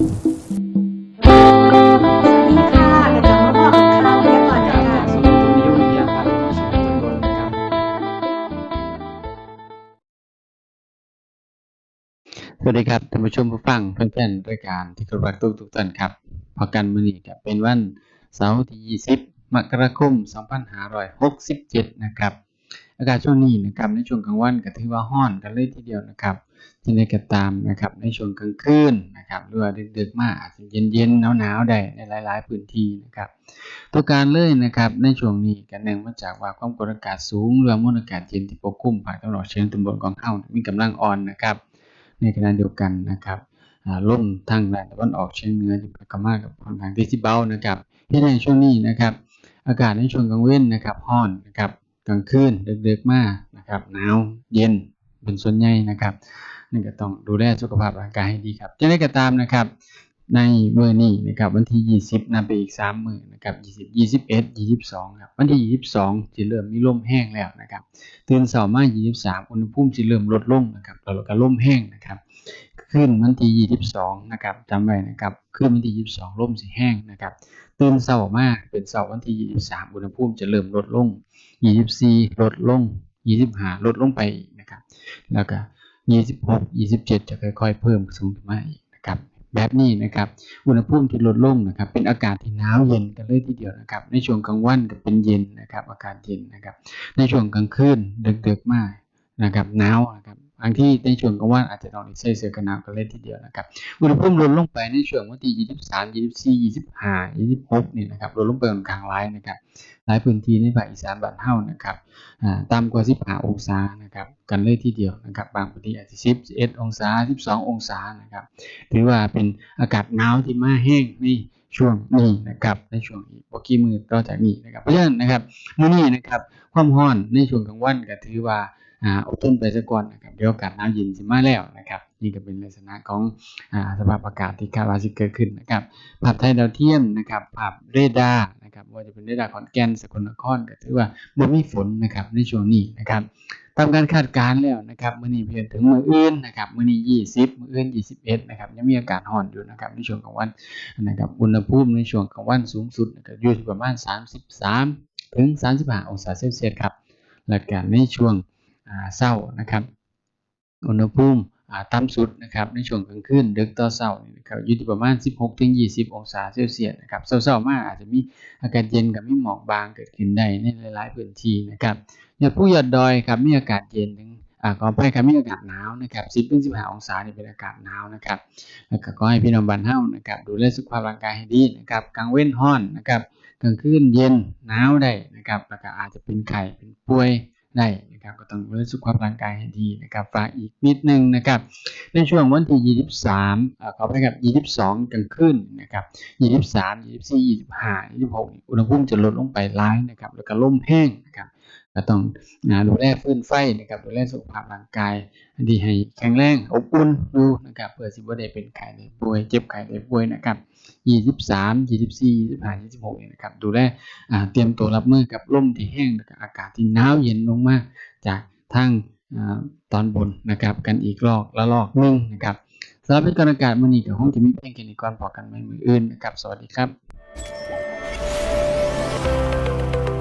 สวัสดีค่ะกระจกมาบอกกับข้าวเรียบร้อยแล้วค่ะสมุทรนิยมวิทยาครับชื่อจำนวนนะครับสวัสดีครับท่านผู้ชมผู้ฟังเพื่อนๆรายการที่เคารพรักทุกทุกท่านครับพอกันมื้อนี้ก็เป็นวันเสาร์ที่ 20 มกราคม 2567 นะครับ อากาศช่วงนี้นะครับในช่วงกลางวันก็ถือว่าร้อนกันเลยทีเดียวนะครับ ที่ในก็ตามนะครับในช่วงกลางคืนนะครับหรือว่าดึกๆมาอาจจะเย็นๆหนาวๆได้ในหลาย ๆ พื้นที่นะครับตัวการเลยนะครับในช่วงนี้ก็เนื่องมาจากว่าความกดอากาศสูงหรือว่ามวลอากาศเย็นที่ปกคลุมภาคตะวันออกเฉียงตะวันกของเฮามีกำลังอ่อนนะครับ ในขณะเดียวกันนะครับอ่าลมทางด้านตะวันออกเฉียงเหนือที่พัดเข้ามากับค่อนข้างที่สิเบานะครับเฮ็ดให้ช่วงนี้นะครับ อากาศในช่วงกลางเว้นนะครับร้อนนะครับกลางคืนดึกๆมากนะครับหนาวเย็น เป็นส่วนใหญ่นะครับนั่นก็ต้องดูแลสุขภาพร่างกายให้ดีครับจะได้ก็ตามนะครับ ในเมื้อนี้นะครับวันที่ 20นับไปอีก3มื้อนะครับ20 21 22ครับวันที่ 22สิเริ่มมีลมแห้งแล้วนะครับตื่นเช้ามา23 อุณหภูมิสิเริ่มลดลงนะครับแล้วก็ลมแห้งนะครับขึ้นวันที่ 22 นะครับจำไว้นะครับขึ้นวันที่ 22ลมสิแห้งนะครับตื่นเช้ามาเป็นเช้าวันที่ 23 อุณหภูมิจะเริ่มลดลง 24 ลดลง 25 ลดลงไป นะครับ แล้วก็26 27 จะค่อยๆ เพิ่มสูงขึ้นมาอีกนะครับ แบบนี้นะครับ อุณหภูมิที่ลดลงนะครับ เป็นอากาศที่หนาวเย็นกันเลยทีเดียวนะครับ ในช่วงกลางวันก็เป็นเย็นนะครับ อากาศเย็นนะครับ ในช่วงกลางคืนดึกๆมากนะครับ หนาวนะครับ บางที่ในช่วงกลางวันอาจจะต้องใส่เสื้อกันหนาวกันเลยทีเดียวนะครับอุณหภูมิลดลงไปในช่วงวันที่ 23 24 25 26นี่ยนะครับลดลงไปค่อนข้างหลายนะครับหลายพื้นที่ในภาคอีสานบ้านเฮานะครับต่ำกว่า 15 องศานะครับกันเลยทีเดียวนะครับ บางพื้นที่อาจจะ11 องศา 12 องศานะครับถือว่าเป็นอากาศหนาวที่มาแห้งในช่วงนี้นะครับในช่วงอีกบ่กี่มือต่อจากนี้นะครับเพราะฉะนั้นนะครับมื้อนี้นะครับความร้อนในช่วงกลางวันก็ถือว่า อ่าอดทนไปซะก่อนนะครับเดี๋ยวอากาศหนาวเย็นสิมาแล้วนะครับนี่ก็เป็นลักษณะของอ่าสภาพอากาศที่คาดว่าสิเกิดขึ้นนะครับภาพถ่ายดาวเทียมนะครับภาพเรดาร์นะครับว่าจะเป็นเรดาร์ขอนแก่นสกลนครก็ถือว่าบ่มีฝนนะครับในช่วงนี้นะครับตามการคาดการณ์แล้วนะครับมื้อนี้เพียงถึงมื้ออื่นนะครับมื้อนี้ 20 มื้ออื่น 21 นะครับยังมีอากาศร้อนอยู่นะครับในช่วงกลางวันนะครับอุณหภูมิในช่วงกลางวันสูงสุดนะครับอยู่ที่ประมาณ 33 ถึง 35 องศาเซลเซียสครับและการในช่วง อ่าเช้านะครับ อุณหภูมิอ่าต่ำสุดนะครับในช่วงกลางคืนดึกต่อเช้านี่นะครับอยู่ที่ประมาณ 16ถึง20 องศาเซลเซียสนะครับเช้าๆมากอาจจะมีอากาศเย็นกับมีหมอกบางเกิดขึ้นได้ในหลาย ๆ พื้นที่นะครับยอดผู้ยอดดอยครับมีอากาศเย็นถึงอ่าขออภัยครับมีอากาศหนาวนะครับ10ถึง15 องศานี่เป็นอากาศหนาวนะครับแล้วก็ขอให้พี่น้องบ้านเฮานะครับดูแลสุขภาพร่างกายให้ดีนะครับกลางเว้นร้อนนะครับกลางคืนเย็นหนาวได้นะครับแล้วก็อาจจะเป็นไข้เป็นป่วย ได้นะครับก็ต้องรู้สุขภาพร่างกายให้ดีนะครับฝากอีกนิดนึงนะครับในช่วงวันที่ 23เอ่อขอไปกับ 22 กลางคืนนะครับ 23 24 25 26นี่อุณหภูมิจะลดลงไปหลายนะครับแล้วก็ลมแห้งนะครับ ก็ต้องดูแลฟื้นไฟนะครับดูแลสุขภาพร่างกายดีให้แข็งแรงอบอุ่นดูนะครับเพื่อสิบ่ได้เป็นไข้ได้ป่วยเจ็บไข้ได้ป่วยนะครับ23 24 25 26นี่นะครับดูแลเตรียมตัวรับมือกับลมที่แห้งแล้วก็อากาศที่หนาวเย็นลงมาจากทางอตอนบนนะครับกันอีกรอบละลอกนึงนะครับสำหรับเป็นการอากาศมื้อนี้ก็คงจะมีเพียงแค่นี้ก่อนพอกันใหม่มืออื่นนะครับสวัสดีครับ